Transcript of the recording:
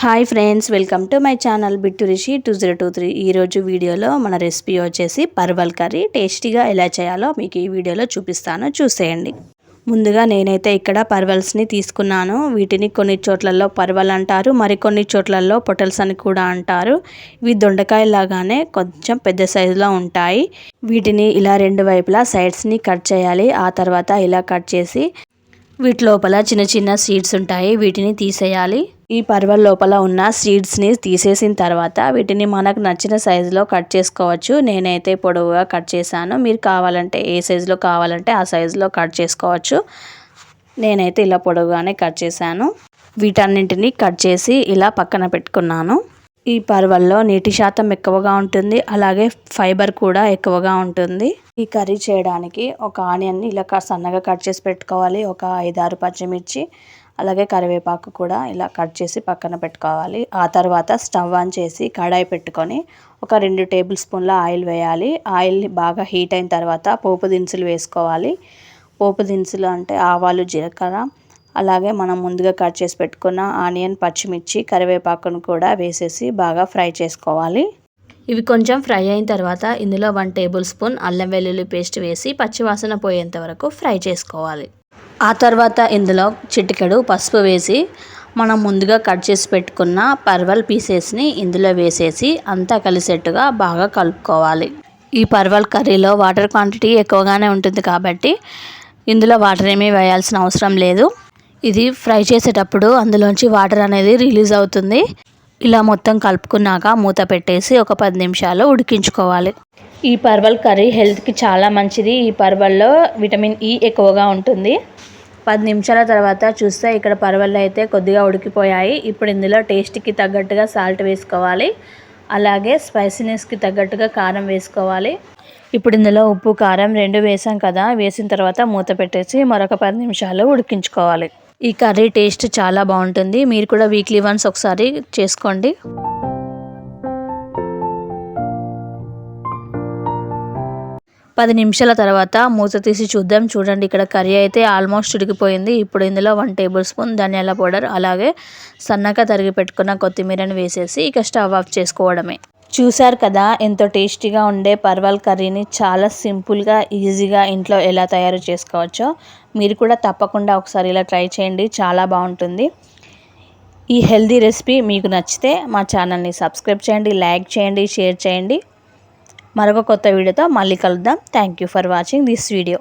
Hi friends welcome to my channel Bittu Rishi two zero two three. ఈరోజు వీడియోలో మన recipe వచ్చేసి parwal curry. టేస్టీగా ఎలా చేయాలో మీకు ఈ వీడియోలో చూపిస్తాను. చూసేయండి. ముందుగా నేనైతే ఇక్కడ పర్వల్స్ని తీసుకున్నాను. వీటిని కొన్ని చోట్లలో పర్వల్ అంటారు మరికొన్ని చోట్లలో పొటల్స్ అని కూడా అంటారు. ఇవి దొండకాయలాగానే కొంచెం పెద్ద సైజులో ఉంటాయి. వీటిని ఇలా రెండు వైపులా సైడ్స్ని కట్ చేయాలి. ఆ తర్వాత ఇలా కట్ చేసి వీటి లోపల చిన్న చిన్న సీడ్స్ ఉంటాయి. వీటిని తీసేయాలి. ఈ పర్వల్ లోపల ఉన్న సీడ్స్ని తీసేసిన తర్వాత వీటిని మనకు నచ్చిన సైజులో కట్ చేసుకోవచ్చు. నేనైతే పొడవుగా కట్ చేశాను. మీరు కావాలంటే ఏ సైజులో కావాలంటే ఆ సైజులో కట్ చేసుకోవచ్చు. నేనైతే ఇలా పొడవుగానే కట్ చేశాను. వీటన్నింటినీ కట్ చేసి ఇలా పక్కన పెట్టుకున్నాను. ఈ పర్వల్లో నీటి శాతం ఎక్కువగా ఉంటుంది. అలాగే ఫైబర్ కూడా ఎక్కువగా ఉంటుంది. ఈ కర్రీ చేయడానికి ఒక ఆనియన్ని ఇలా సన్నగా కట్ చేసి పెట్టుకోవాలి. ఒక ఐదారు పచ్చిమిర్చి అలాగే కరివేపాకు కూడా ఇలా కట్ చేసి పక్కన పెట్టుకోవాలి. ఆ తర్వాత స్టవ్ ఆన్ చేసి కడాయి పెట్టుకొని ఒక రెండు టేబుల్ స్పూన్ల ఆయిల్ వేయాలి. ఆయిల్ బాగా హీట్ అయిన తర్వాత పోపు దినుసులు వేసుకోవాలి. పోపు దినుసులు అంటే ఆవాలు జీలకర్ర అలాగే మనం ముందుగా కట్ చేసి పెట్టుకున్న ఆనియన్ పచ్చిమిర్చి కరివేపాకును కూడా వేసేసి బాగా ఫ్రై చేసుకోవాలి. ఇవి కొంచెం ఫ్రై అయిన తర్వాత ఇందులో వన్ టేబుల్ స్పూన్ అల్లం వెల్లుల్లి పేస్ట్ వేసి పచ్చివాసన పోయేంత వరకు ఫ్రై చేసుకోవాలి. ఆ తర్వాత ఇందులో చిటికెడు పసుపు వేసి మనం ముందుగా కట్ చేసి పెట్టుకున్న పర్వల్ పీసెస్ని ఇందులో వేసేసి అంతా కలిసేట్టుగా బాగా కలుపుకోవాలి. ఈ పర్వల్ కర్రీలో వాటర్ క్వాంటిటీ ఎక్కువగానే ఉంటుంది కాబట్టి ఇందులో వాటర్ ఏమీ వేయాల్సిన అవసరం లేదు. ఇది ఫ్రై చేసేటప్పుడు అందులోంచి వాటర్ అనేది రిలీజ్ అవుతుంది. ఇలా మొత్తం కలుపుకున్నాక మూత పెట్టేసి ఒక పది నిమిషాలు ఉడికించుకోవాలి. ఈ పర్వల్ కర్రీ హెల్త్కి చాలా మంచిది. ఈ పర్వల్లో విటమిన్ ఈ ఎక్కువగా ఉంటుంది. పది నిమిషాల తర్వాత చూస్తే ఇక్కడ పరవళ్ళు అయితే కొద్దిగా ఉడికిపోయాయి. ఇప్పుడు ఇందులో టేస్ట్కి తగ్గట్టుగా సాల్ట్ వేసుకోవాలి. అలాగే స్పైసీనెస్కి తగ్గట్టుగా కారం వేసుకోవాలి. ఇప్పుడు ఇందులో ఉప్పు కారం రెండు వేసాం కదా వేసిన తర్వాత మూత పెట్టేసి మరొక పది నిమిషాలు ఉడికించుకోవాలి. ఈ కర్రీ టేస్ట్ చాలా బాగుంటుంది. మీరు కూడా వీక్లీ వన్స్ ఒకసారి చేసుకోండి. పది నిమిషాల తర్వాత మూత తీసి చూద్దాం. చూడండి ఇక్కడ కర్రీ అయితే ఆల్మోస్ట్ ఉడికిపోయింది. ఇప్పుడు ఇందులో వన్ టేబుల్ స్పూన్ ధనియాల పౌడర్ అలాగే సన్నగా తరిగి పెట్టుకున్న కొత్తిమీరని వేసేసి ఇక స్టవ్ ఆఫ్ చేసుకోవడమే. చూశారు కదా ఎంతో టేస్టీగా ఉండే పర్వాల కర్రీని చాలా సింపుల్గా ఈజీగా ఇంట్లో ఎలా తయారు చేసుకోవచ్చో మీరు కూడా తప్పకుండా ఒకసారి ఇలా ట్రై చేయండి. చాలా బాగుంటుంది. ఈ హెల్దీ రెసిపీ మీకు నచ్చితే మా ఛానల్ని సబ్స్క్రైబ్ చేయండి లైక్ చేయండి షేర్ చేయండి. మరొక కొత్త వీడియోతో మళ్ళీ కలుద్దాం. Thank you for watching this video